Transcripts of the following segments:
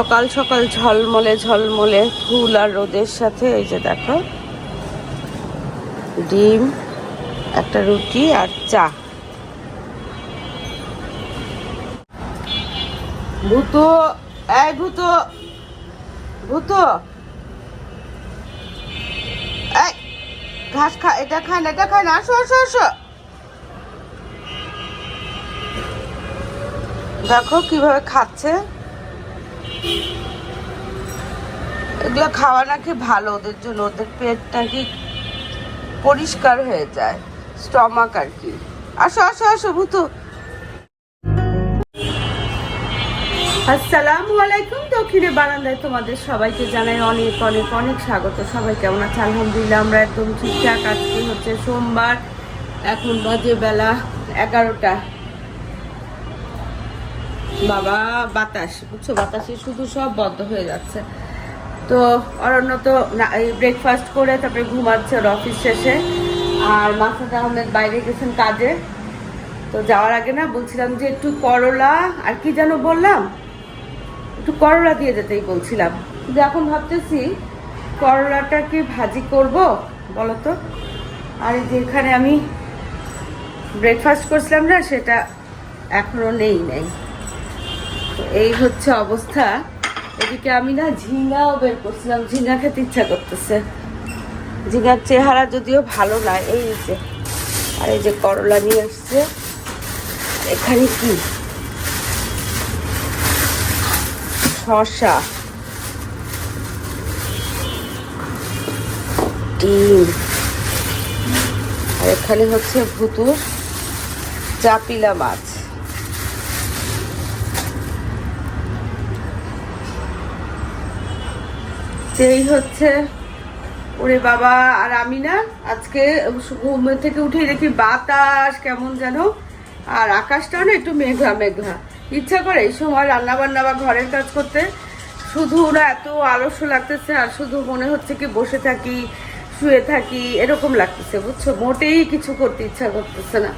সকাল সকাল ঝলমলে ঝলমলে ফুল আর রোদের সাথে এই যে দেখো, ডিম, একটা রুটি আর চা। ভূত, এই ভূত ভূত। ঘাস খা, এটা খায় না, এটা খায় না, আসো আসো আসো। দেখো কীভাবে খাচ্ছে। এগুলো খাওয়া নাকি ভালো, ওদের জন্য, ওদের পেট নাকি পরিষ্কার হয়ে যায়, স্টমাক আর কি। আসো আসো আসো, ভূতু। আসসালামু আলাইকুম, দক্ষিণে বারান্দায় তোমাদের সবাইকে জানাই অনেক অনেক অনেক স্বাগত। সবাই কেমন আছে? আলহামদুলিল্লাহ, আমরা একদম ঠিকঠাক আজকে হচ্ছে সোমবার, এখন বাজে বেলা এগারোটা। বাবা, বাতাস, বুঝছ? বাতাসে শুধু সব বন্ধ হয়ে যাচ্ছে। তো অরণ্য তো ব্রেকফাস্ট করে তারপরে ঘুমাচ্ছে ওর অফিস শেষে। আর মাসুদ আহমেদ বাইরে গেছেন কাজে। তো যাওয়ার আগে না বলছিলাম যে একটু করলা, আর কি যেন বললাম? একটু করলা দিয়ে যেতেই বলছিলাম। কিন্তু এখন ভাবতেছি করলাটা কি ভাজি করব বলো তো আর এই যে এখানে আমি ব্রেকফাস্ট করছিলাম না, সেটা এখনও নেই নেই। এই হচ্ছে অবস্থা। এদিকে আমি না ঝিঙ্গাও বের করছিলাম ঝিঙ্গা খেতে ইচ্ছা করতেছে। ঝিঙ্গার চেহারা যদিও ভালো না, এই যে, আর এই যে করলা নিয়ে এসছে এখানে কি? শসা। ডিম। আর এখানে হচ্ছে ভুতুর চাপিলা মাছ। সেই হচ্ছে ওরে বাবা, আর আমি না আজকে ঘুম থেকে উঠে দেখি বাতাস কেমন যেন, আর আকাশটাও না একটু মেঘলা মেঘলা। ইচ্ছা করে এই সময় রান্না বান্না বা ঘরের কাজ করতে, শুধু ওরা এত আলস্য লাগতেছে, আর শুধু মনে হচ্ছে কি বসে থাকি, শুয়ে থাকি, এরকম লাগতেছে, বুঝছ? মোটেই কিছু করতে ইচ্ছা করতেছে না।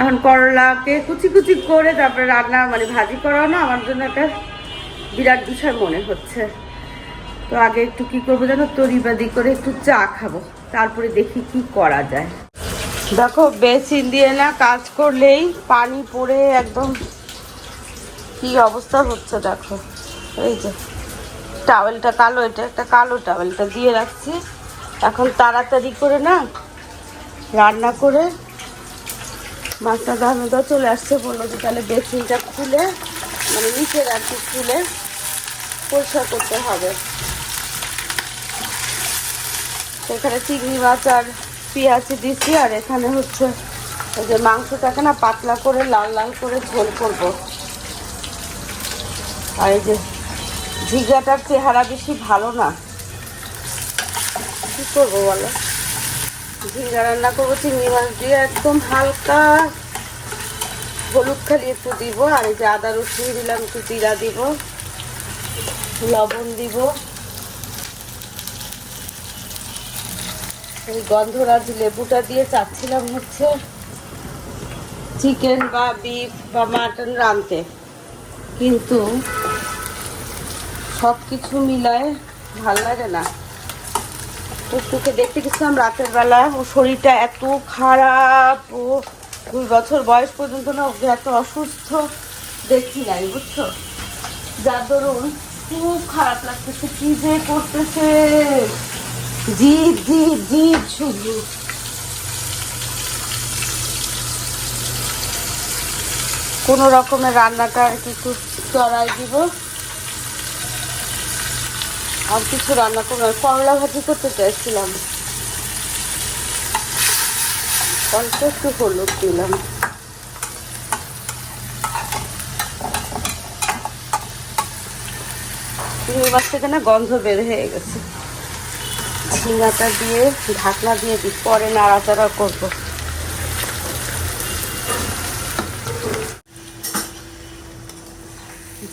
এখন করলাকে কুচি কুচি করে তারপরে রান্না মানে ভাজি করাও না, আমার জন্য একটা বিরাট বিষয় মনে হচ্ছে। তো আগে একটু কি করব জানো? তরিবাদি করে একটু চা খাব। তারপরে দেখি কি করা যায়। দেখো, বেসিন দিয়ে না কাজ করলেই পানি পড়ে একদম কি অবস্থা হচ্ছে দেখো। এই যে টাওয়েলটা কালো, এটা একটা কালো টাওয়েলটা দিয়ে রাখছি। এখন তাড়াতাড়ি করে না রান্না করে মাছটা দামেদা চলে আসছে, বলল যে তাহলে বেসিনটা খুলে মানে নিচের আর কি খুলে পরিষ্কার করতে হবে। এখানে চিংড়ি মাছ আর পেঁয়াজ দিচ্ছি আর এখানে হচ্ছে ওই যে মাংসটাকে না পাতলা করে লাল লাল করে ঝোল করব। আর এই যে ঝিঙ্গাটার চেহারা বেশি ভালো না। কী করব বলো? ঝিঙ্গা রান্না করব, চিংড়ি মাছ দিয়ে একদম হালকা হলুদ খালি একটু দিব, আর এই যে আদা রসুন দিলাম, একটু জিরা দিব, লবণ দিব। এই গন্ধরাজ লেবুটা দিয়ে চাচ্ছিলাম হচ্ছে চিকেন বা বিফ বা মাটন রাঁধতে। কিন্তু সব কিছু মিলায় ভালো লাগে না। টুকটুকে দেখতে গেছিলাম রাতের বেলা, ও শরীরটা এত খারাপ, ও দুই বছর বয়স পর্যন্ত না ওকে এত অসুস্থ দেখি নাই, বুঝছ? যার দরুন খুব খারাপ লাগতেছে, কি যে করতেছে? শুধু কোনো রকমের রান্নাটা আর কি একটু চড়াই দিব? আর কিছু রান্না করব না। করলা ভাজি করতে চাইছিলাম। অল্প একটু হলুদ দিলাম। মাছ থেকে না গন্ধ বের হয়ে গেছে। ঝিঙ্গাটা দিয়ে, ঢাকনা দিয়ে দিই পরে নাড়াচাড়া করব।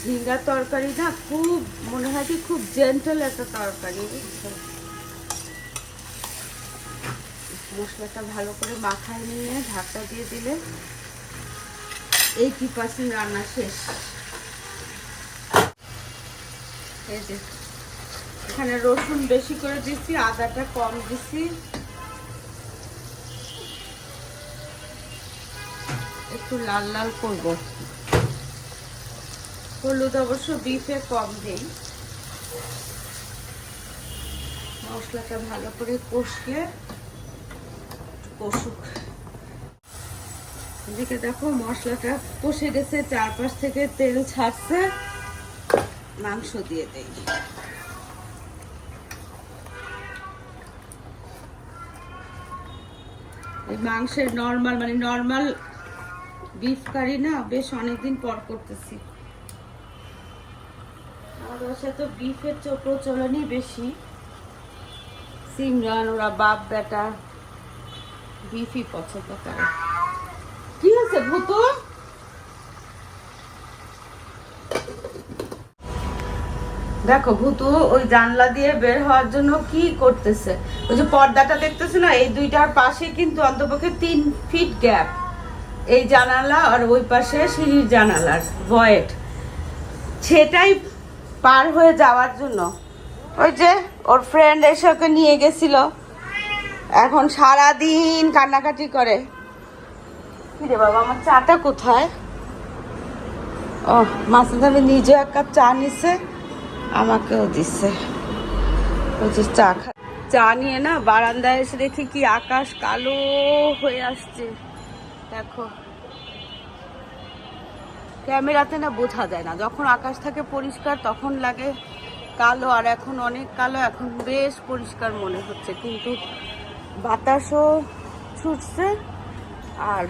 ঝিঙ্গার তরকারি না খুব, মনে হয় কি খুব জেন্টাল একটা তরকারি মশলাটা ভালো করে মাখায় নিয়ে ঢাকা দিয়ে দিলে এইটি পার্সেন্ট রান্না শেষ। এই যে। এখানে রসুন বেশি করে দিচ্ছি আদাটা কম দিচ্ছি একটু লাল লাল করব। হলুদ অবশ্য বিফে কম দিই। মশলাটা ভালো করে কষলে কষুক। এদিকে দেখো মশলাটা কষে গেছে, চারপাশ থেকে তেল ছাড়ছে। মাংস দিয়ে দেই। মাংসের নর্মাল মানে নর্মাল বিফ কারি না বেশ অনেকদিন পর করতেছি। বাসায় তো বিফের প্রচলনই বেশি। সিমরান, ওরা বাপ বেটা বিফই পছন্দ করে। কি হয়েছে ভূত? দেখো, ভূতু ওই জানলা দিয়ে বের হওয়ার জন্য কি করতেছে? ওই যে পর্দাটা দেখতেছে না, এই দুইটার পাশে কিন্তু অন্তপক্ষে তিন ফিট গ্যাপ এই জানালা আর ওই পাশে সিঁড়ির জানালার ভয়েট সেটাই পার হয়ে যাওয়ার জন্য। ওই যে ওর ফ্রেন্ড এসে ওকে নিয়ে গেছিল। এখন সারা দিন কান্নাকাটি করে। রে বাবা, আমার চাটা কোথায়? ও মাসুদ আমি নিজে এক কাপ চা নিছে। আমাকেও দিচ্ছে। যে চা খা চা নিয়ে না বারান্দায় এসে দেখি কি আকাশ কালো হয়ে আসছে। দেখো। ক্যামেরাতে না বোঝা যায় না। যখন আকাশ থাকে পরিষ্কার, তখন লাগে কালো। আর এখন অনেক কালো, এখন বেশ পরিষ্কার মনে হচ্ছে। কিন্তু বাতাসও ছুটছে আর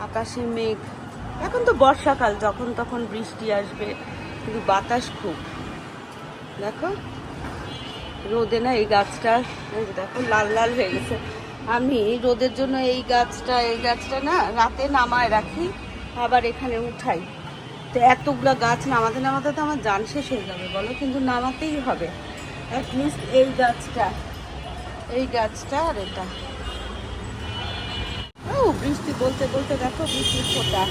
আকাশে মেঘ। এখন তো বর্ষাকাল, যখন তখন বৃষ্টি আসবে। কিন্তু বাতাস খুব। দেখো, রোদে না এই গাছটা দেখো, লাল লাল হয়ে গেছে। আমি রোদের জন্য এই গাছটা এই গাছটা না রাতে নামায় রাখি, আবার এখানে উঠাই। তো এতগুলো গাছ নামাতে নামাতে তো আমার জান শেষ হয়ে যাবে, বলো? কিন্তু নামাতেই হবে। অ্যাটলিস্ট এই গাছটা এই গাছটা আর এটা। ও, বৃষ্টি বলতে বলতে দেখো বৃষ্টির ফোটা।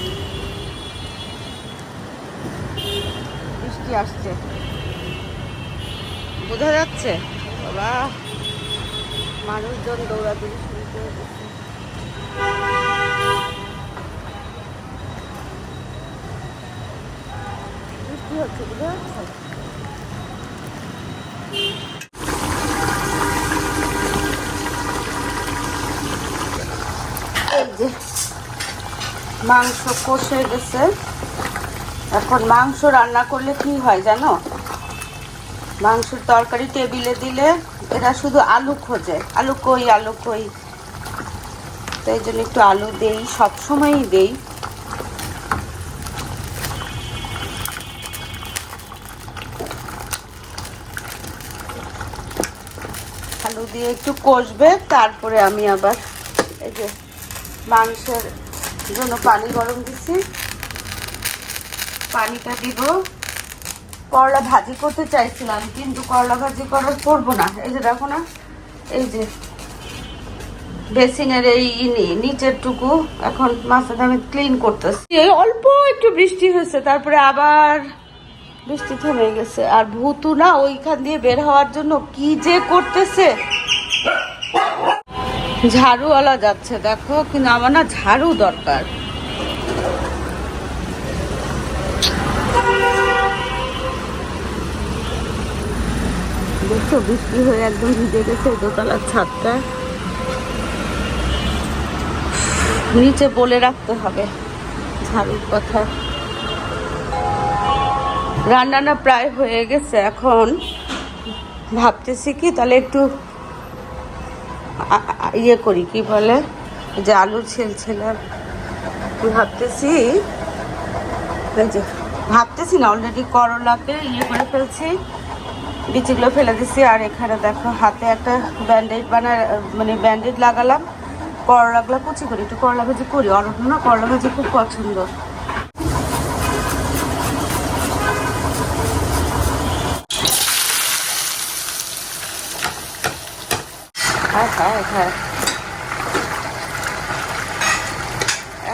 বৃষ্টি আসছে। বোঝা যাচ্ছে? বাবা। মানুষজন দৌড়াদৌড়ি শুরু করে মাংস কষে গেছে। এখন মাংস রান্না করলে কি হয় জানো? মাংসের তরকারি টেবিলে দিলে এরা শুধু আলু খোঁজে। আলু কই আলু কই? তো এই জন্য একটু আলু দেই, সবসময়ই দেই। আলু দিয়ে একটু কষবে, তারপরে আমি আবার এই যে মাংসের জন্য পানি গরম দিচ্ছি পানিটা দিব। করলা ভাজি করতে চাইছিলাম, কিন্তু করলা ভাজি করার করব না। এই যে দেখো না, এই যে বেসিনের এই নিচের টুকু এখন মাছটা আমি ক্লিন করতেছি। অল্প একটু বৃষ্টি হয়েছে, তারপরে আবার বৃষ্টি থেমে গেছে। আর ভূতু না ওইখান দিয়ে বের হওয়ার জন্য কি যে করতেছে। ঝাড়ুওয়ালা যাচ্ছে, দেখো, কিন্তু আমার না ঝাড়ু দরকার। দেখছ? বৃষ্টি হয়ে একদম ভিজে গেছে দোতলার ছাদটা। নিচে বলে রাখতে হবে, ঝাড়ুর কথা। রান্নাটা প্রায় হয়ে গেছে এখন। ভাবতেছি কি, তাহলে একটু ইয়ে করি, কি বলে? যে আলু ছেল ছেলার ভাবতেছি? ভাবতেছি না অলরেডি করলাকে ইয়ে করে ফেলছি। বিচিগুলো ফেলে দিছি, আর এখানে দেখো হাতে একটা ব্যান্ডেজ বানা মানে ব্যান্ডেজ লাগালাম। করলাগুলো কুচি করি, একটু করলা ভাজি করি। অরণ্য না, করলা ভাজি খুব পছন্দ। হ্যাঁ হ্যাঁ হ্যাঁ।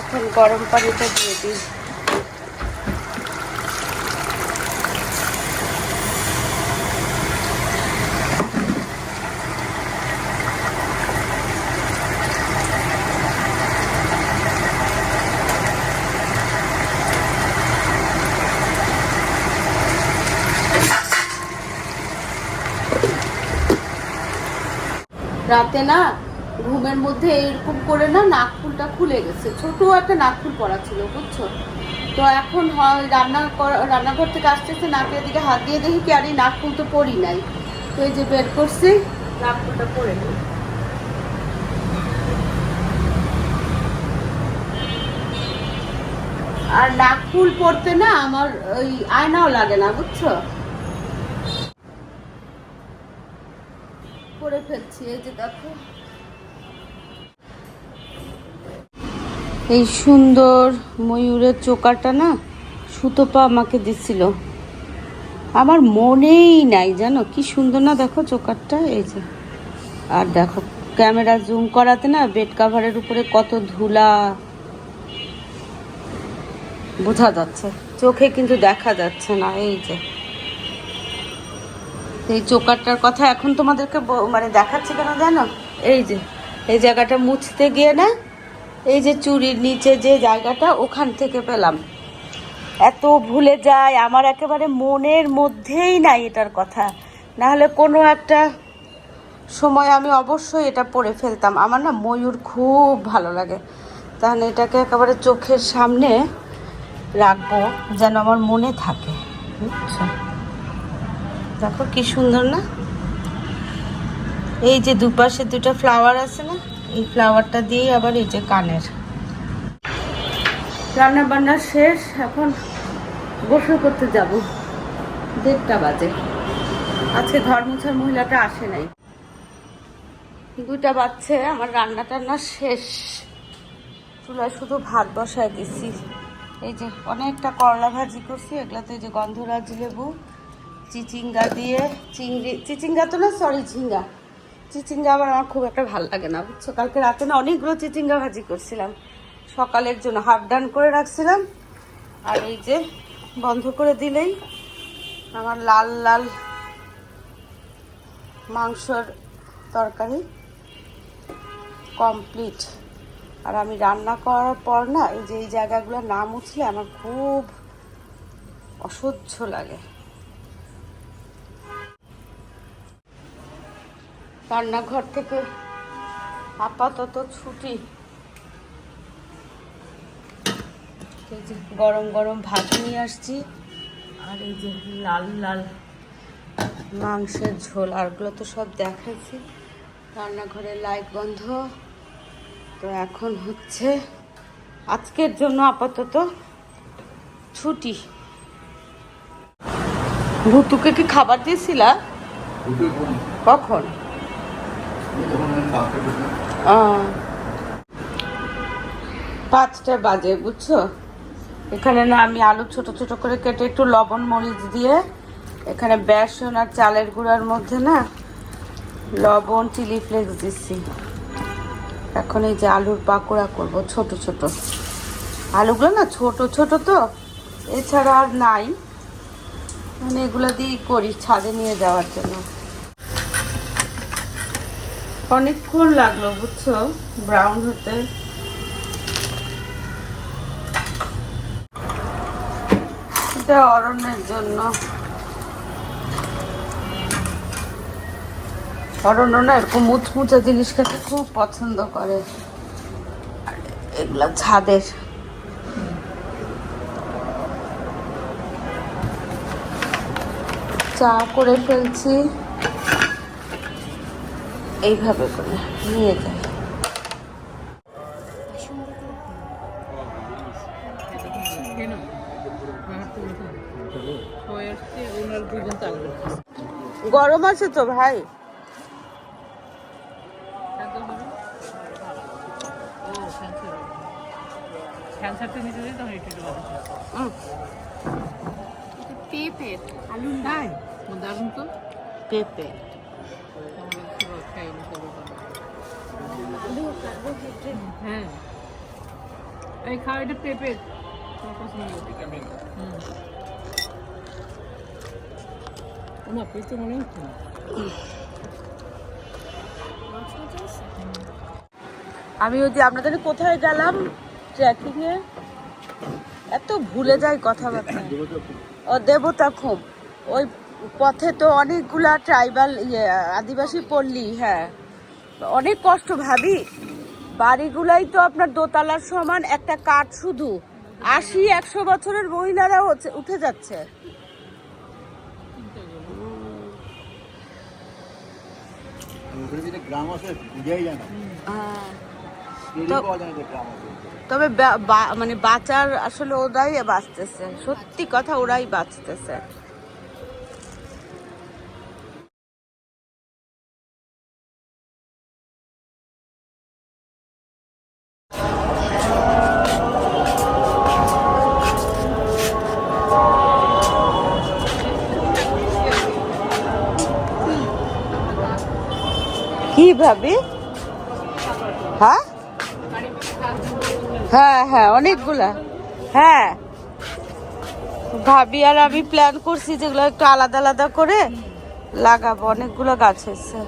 এখন গরম পানিটা দিয়ে দিই। রাতে না ঘুমের মধ্যে এরকম করে না নাকফুলটা খুলে গেছে। ছোট একটা নাকফুল পড়া ছিল, বুঝছ? তো এখন হয় রান্না রান্নাঘর থেকে আসতেছে, নাকের দিকে হাত দিয়ে দেখি কি আর এই নাকফুল তো পরি নাই। তো এই যে বের করছি নাকফুলটা পরে নিই আর নাকফুল পরতে না আমার ওই আয়নাও লাগে না, বুঝছ? পরে ফেলছি, এই যে দেখো। এই সুন্দর ময়ূরের চোকাটা না সুতোপা আমাকে দিছিল। আমার মনেই নাই জানো, কি সুন্দর না দেখো চোকারটা, এই যে। আর দেখো, ক্যামেরা জুম করাতে না বেড কাভারের উপরে কত ধুলা। বোঝা যাচ্ছে, চোখে কিন্তু দেখা যাচ্ছে না, এই যে। এই চোকারটার কথা এখন তোমাদেরকে মানে দেখাচ্ছি কেন জানো? এই যে, এই জায়গাটা মুছতে গিয়ে না, এই যে চুরির নিচে যে জায়গাটা, ওখান থেকে পেলাম। এত ভুলে যায়, আমার একেবারে মনের মধ্যেই নাই এটার কথা। না হলে কোনো একটা সময় আমি অবশ্যই এটা পরে ফেলতাম। আমার না ময়ূর খুব ভালো লাগে। তাহলে এটাকে একেবারে চোখের সামনে রাখব, যেন আমার মনে থাকে। বুঝছ? দেখো কি সুন্দর না? এই যে দুপাশে দুটো ফ্লাওয়ার আছে না, এই ফ্লাওয়ারটা দিয়েই আবার এই যে কানের। রান্না বান্না শেষ, এখন গোসল করতে যাব। দেড়টা বাজে। আজকে ঘর মোছার মহিলাটা আসে নাই। দুইটা বাজছে, আমার রান্না টান্না শেষ। চুলায় শুধু ভাত বসায় দিছি। এই যে অনেকটা করলা ভাজি করছি, এগুলাতে এই যে গন্ধরাজ লেবু চিচিঙ্গা দিয়ে চিংড়ি, চিচিঙ্গা তো না সরি ঝিঙ্গা। চিচিঙ্গা আবার আমার খুব একটা ভালো লাগে না, বুঝছ? কালকে রাতে না অনেকগুলো চিচিঙ্গা ভাজি করছিলাম। সকালের জন্য হাফ ডান করে রাখছিলাম। আর এই যে বন্ধ করে দিলেই আমার লাল লাল মাংসর তরকারি কমপ্লিট আর আমি রান্না করার পর না, এই যে এই জায়গাগুলো না মুছলে আমার খুব অসহ্য লাগে। রান্নাঘর থেকে আপাতত ছুটি। এই যে গরম গরম ভাত নিয়ে আসছি। আর এই যে লাল লাল মাংসের ঝোল আরগুলো তো সব দেখাচ্ছি। রান্নাঘরের লাইট বন্ধ। তো এখন হচ্ছে আজকের জন্য আপাতত ছুটি। ভুতুকে কি খাবার দিয়েছিলা? কখন? পাঁচটা বাজে, বুঝছ? এখানে না আমি আলু ছোট ছোট করে কেটে একটু লবণ মরিচ দিয়ে, এখানে বেসন আর চালের গুঁড়ার মধ্যে না লবণ, চিলি ফ্লেক্স দিচ্ছি এখন এই যে আলুর পাকোড়া করব ছোট ছোট। আলুগুলো না ছোট ছোট তো, এছাড়া আর নাই। মানে এগুলো দিয়েই করি, ছাদে নিয়ে যাওয়ার জন্য। অনেকক্ষণ লাগল, বুঝছ? ব্রাউন হতে। এটা অরণ্যের জন্য। অরণ্য না এরকম মুচমুচে জিনিস খেতে খুব পছন্দ করে। আর এগুলা ছাদের। চা করে ফেলছি। এইভাবে করে নিয়ে যাই কেন আসছে ওনার দুজন চালবে গরম আছে তো ভাই। পেঁপে। আলু নাই দারুণ তো পেঁপে। হ্যাঁ। এই খাও এটা পেঁপে না পেঁপে মনে হচ্ছে না। আমি ওই যে আপনাদের কোথায় গেলাম? ট্রেকিং এ? এত ভুলে যাই কথাবার্তা। ও দেবতা খুব ওই পথে তো অনেকগুলা ট্রাইবাল ইয়ে আদিবাসী পল্লী হ্যাঁ। অনেক কষ্ট ভাবি। বাড়িগুলাই তো আপনার দোতলার সমান একটা কাঠ শুধু। আশি একশো বছরের মহিলারা উঠে যাচ্ছে। ওখানে যেটা গ্রাম আছে বুঝাই যায় না টেরই তো- পাওয়া যায় না যে গ্রাম আছে তবে মানে বাঁচার আসলে ওরাই বাঁচতেছে। সত্যি কথা ওরাই বাঁচতেছে। কি ভাবি হ্যাঁ? হ্যাঁ হ্যাঁ অনেকগুলা। হ্যাঁ। ভাবি আর আমি প্ল্যান করছি যেগুলো একটু আলাদা আলাদা করে লাগাবো। অনেকগুলো গাছ হয়েছে।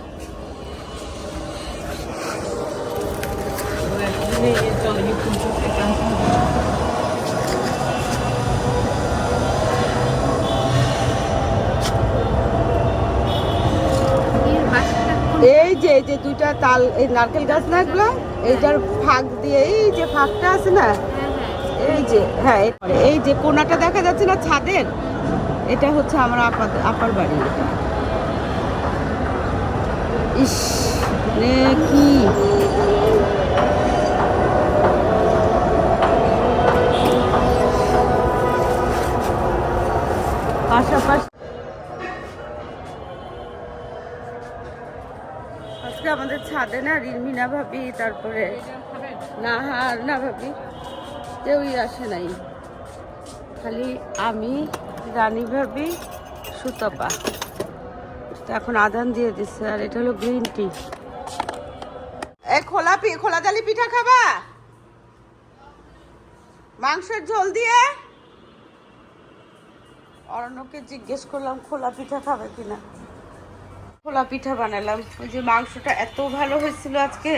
এই যে যে দুইটা তাল, এই নারকেল গাছ না এগুলো এইটার ফাঁক দিয়ে, এই যে ফাঁকটা আছে না, এই যে হ্যাঁ এই যে কোনাটা দেখা যাচ্ছে না ছাদের, এটা হচ্ছে আমার আপা, আপার বাড়ি। ইস রে কি? পাশাপাশি আমাদের ছাদে না রিমি না ভাবি, তারপরে না হার না ভাবি, কেউই আসে নাই। খালি আমি, রানী ভাবি, সুতপা। এখন আদান দিয়ে দিচ্ছে আর এটা হলো গ্রিন টি। এ, খোলা খোলা জালি পিঠা খাবা? মাংসের ঝোল দিয়ে? অরণ্যকে জিজ্ঞেস করলাম, খোলা পিঠা খাবে কিনা। খোলা পিঠা বানালাম। ওই যে মাংসটা এত ভালো হয়েছিল আজকে।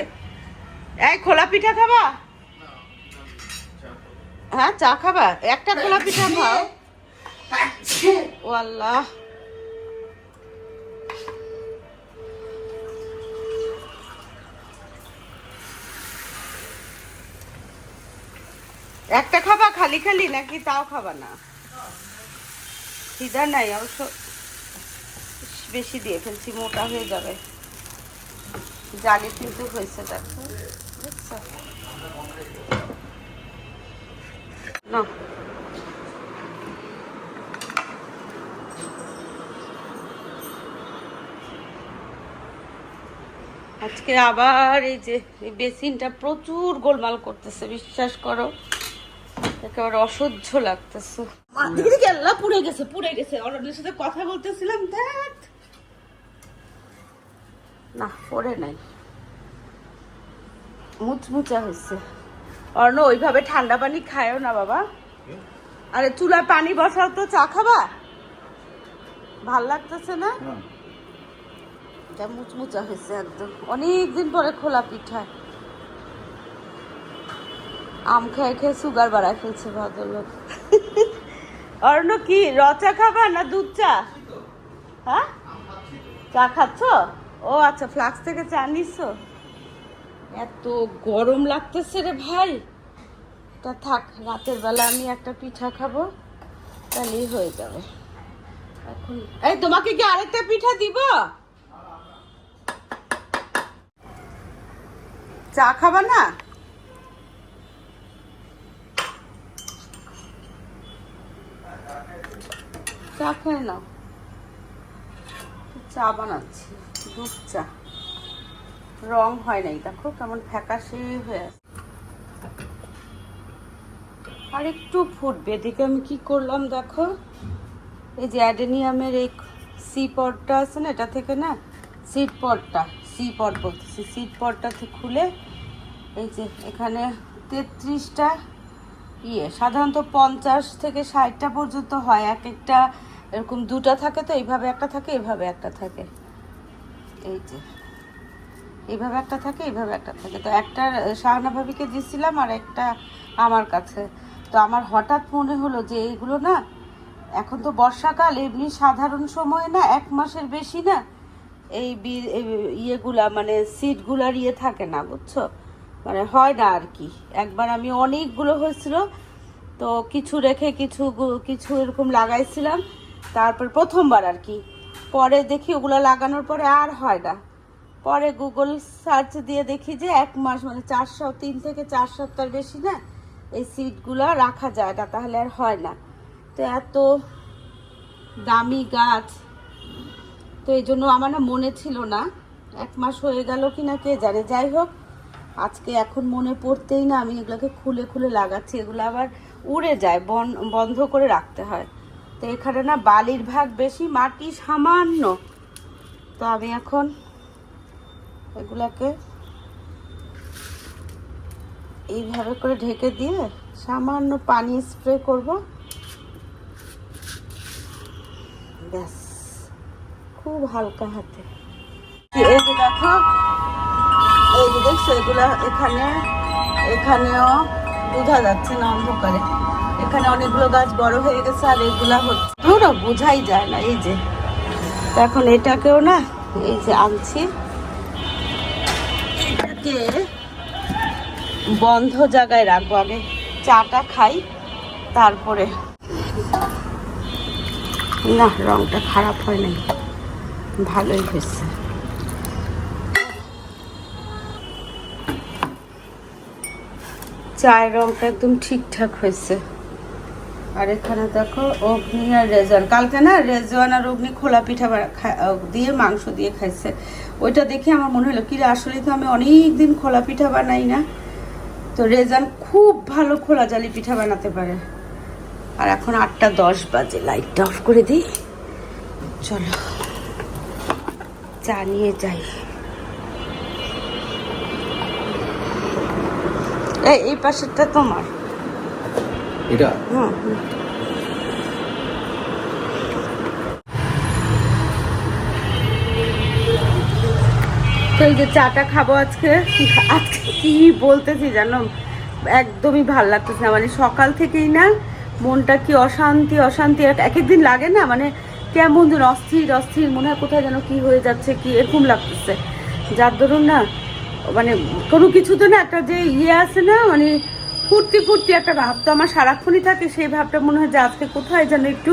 এই, খোলা পিঠা খাবা? হ্যাঁ চা খাবা? একটা খোলা পিঠা খাও। আল্লাহ। একটা খাবা খালি খালি, নাকি তাও খাবা না? খিদা নাই অবশ্য। বেশি দিয়ে ফেলছি, মোটা হয়ে যাবে। জালি কিন্তু হয়েছে, দেখো? আজকে আবার এই যে বেসিনটা প্রচুর গোলমাল করতেছে, বিশ্বাস করো। একেবারে অসহ্য লাগতেছে। পুড়ে গেছে পুড়ে গেছে। অরণ্যের সাথে কথা বলতেছিলাম দেখ না পড়ে নাই। মুচমুচা হয়েছে। অর্ণ ওইভাবে ঠান্ডা পানি খায়ও না বাবা। আরে চুলায় পানি বসাও তো চা খাবা? ভালো লাগতেছে না? এটা মুচমুচা হয়েছে একদম। অনেক দিন পরে খোলা পিঠা। আম খেয়ে খেয়ে সুগার বাড়ায় ফেলছে ভদ্রলোক। অর্ণ কি রচা খাবা না দুধ চা? হ্যাঁ? চা খাচ্ছ? ও আচ্ছা ফ্লাক্স থেকে চা নিচ্ছ এত গরম লাগতেছে রে ভাই। তা থাক রাতের বেলা আমি একটা পিঠা খাব তাহলেই হয়ে যাবে। এখন এই তোমাকে কি আরেকটা পিঠা দিব? চা খাবা না? চা খেয়ে নাও। চা বানাচ্ছি। দুধ রং হয় নাই, দেখো কেমন ফ্যাকাশে হয়ে আছে। আর একটু ফুটবে, এদিকে আমি কি করলাম দেখো? এই যে অ্যাডেনিয়ামের এই সি পটটা আছে না, এটা থেকে না সিট পটটা, সি পট বলতেছি সিট পটটা খুলে এই যে এখানে তেত্রিশটা ইয়ে সাধারণত পঞ্চাশ থেকে ষাটটা পর্যন্ত হয়, এক একটা এরকম দুটা থাকে তো, এইভাবে একটা থাকে, এইভাবে একটা থাকে। এই যে। এইভাবে একটা থাকে, এইভাবে একটা থাকে। তো একটা শাহানা ভাবিকে দিয়েছিলাম আর একটা আমার কাছে। তো আমার হঠাৎ মনে হলো যে এইগুলো না, এখন তো বর্ষাকাল, এমনি সাধারণ সময় না, এক মাসের বেশি না, এই ইয়েগুলা মানে সিটগুলার ইয়ে থাকে না, বুঝছ? মানে হয় না আর কি। একবার আমি অনেকগুলো হয়েছিল, তো কিছু রেখে কিছু কিছু এরকম লাগাইছিলাম। তারপর প্রথমবার আর কি। পরে দেখি ওগুলো লাগানোর পরে আর হয় না। পরে গুগল সার্চ দিয়ে দেখি যে এক মাস মানে চার সপ্তাহ তিন থেকে চার সপ্তাহ বেশি না এই সিটগুলো রাখা যায় না, তাহলে আর হয় না। তো এত দামি গাছ। তো এই জন্য আমার না মনে ছিল না। এক মাস হয়ে গেল কি না কে জানে। যাই হোক, আজকে এখন মনে পড়তেই না, আমি এগুলোকে খুলে খুলে লাগাচ্ছি। এগুলো আবার উড়ে যায়, বন বন্ধ করে রাখতে হয়। তো এখানে না বালির ভাগ বেশি, মাটি সামান্য। তো আমি এখন এগুলাকে এইভাবে করে ঢেকে দিয়ে সামান্য পানি স্প্রে করব। ব্যাস, খুব হালকা হাতে। এই দেখো, এই যে দেখছ, এগুলা এখানে, এখানেও বোঝা যাচ্ছে না অন্ধকারে। এখানে অনেকগুলো গাছ বড় হয়ে গেছে আর এগুলা হচ্ছে পুরো বোঝাই যায় না, এই যে। এখন এটাকেও না, এই যে আনছি। এটাকে বন্ধ জায়গায় রাখব, আগে চাটা খাই, তারপরে না, রংটা খারাপ হয় নাই। ভালোই হয়েছে। চায়ের রংটা একদম ঠিকঠাক হয়েছে। আর এখানে দেখো, অগ্নি আর রেজওয়ান। কালকে না রেজওয়ান আর অগ্নি খোলা পিঠা দিয়ে মাংস দিয়ে খাইছে। ওইটা দেখে আমার মনে হলো কি আসলে তো আমি অনেক দিন খোলা পিঠা বানাই না। তো রেজান খুব ভালো খোলা জালি পিঠা বানাতে পারে। আর এখন আটটা দশ বাজে লাইটটা অফ করে দিই। চলো, চা নিয়ে যাই। এই পাশেরটা তোমার। এটা। হুম। তো এই যে চাটা খাব আজকে আজকে কি বলতেছি জানো? একদমই ভালো লাগতেছে না। মানে সকাল থেকেই না মনটা কি অশান্তি অশান্তি। এক এক দিন লাগে না মানে কেমন যেন অস্থির অস্থির। মনে হয় কোথায় যেন কি হয়ে যাচ্ছে, কি এরকম লাগতেছে। যার ধরুন না মানে কোনো কিছু তো না একটা যে ইয়ে আছে না মানে ফুর্তি ফুর্তি একটা ভাব তো আমার সারাক্ষণই থাকে, সেই ভাবটা মনে হয় যে আজকে কোথায় যেন একটু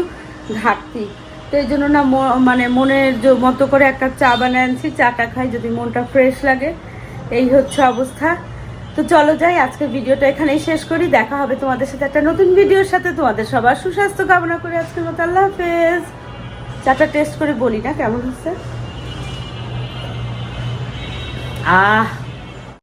ঘাটতি। তো এই জন্য না মানে মনের মতো করে একটা চা বানিয়ে আনছি, চাটা খাই যদি মনটা ফ্রেশ লাগে। এই হচ্ছে অবস্থা। তো চলো যাই, আজকের ভিডিওটা এখানেই শেষ করি। দেখা হবে তোমাদের সাথে একটা নতুন ভিডিওর সাথে। তোমাদের সবার সুস্বাস্থ্য কামনা করে আজকের মতো আল্লাহ হাফেজ। চাটা টেস্ট করে বলি না, কেমন হচ্ছে? আহ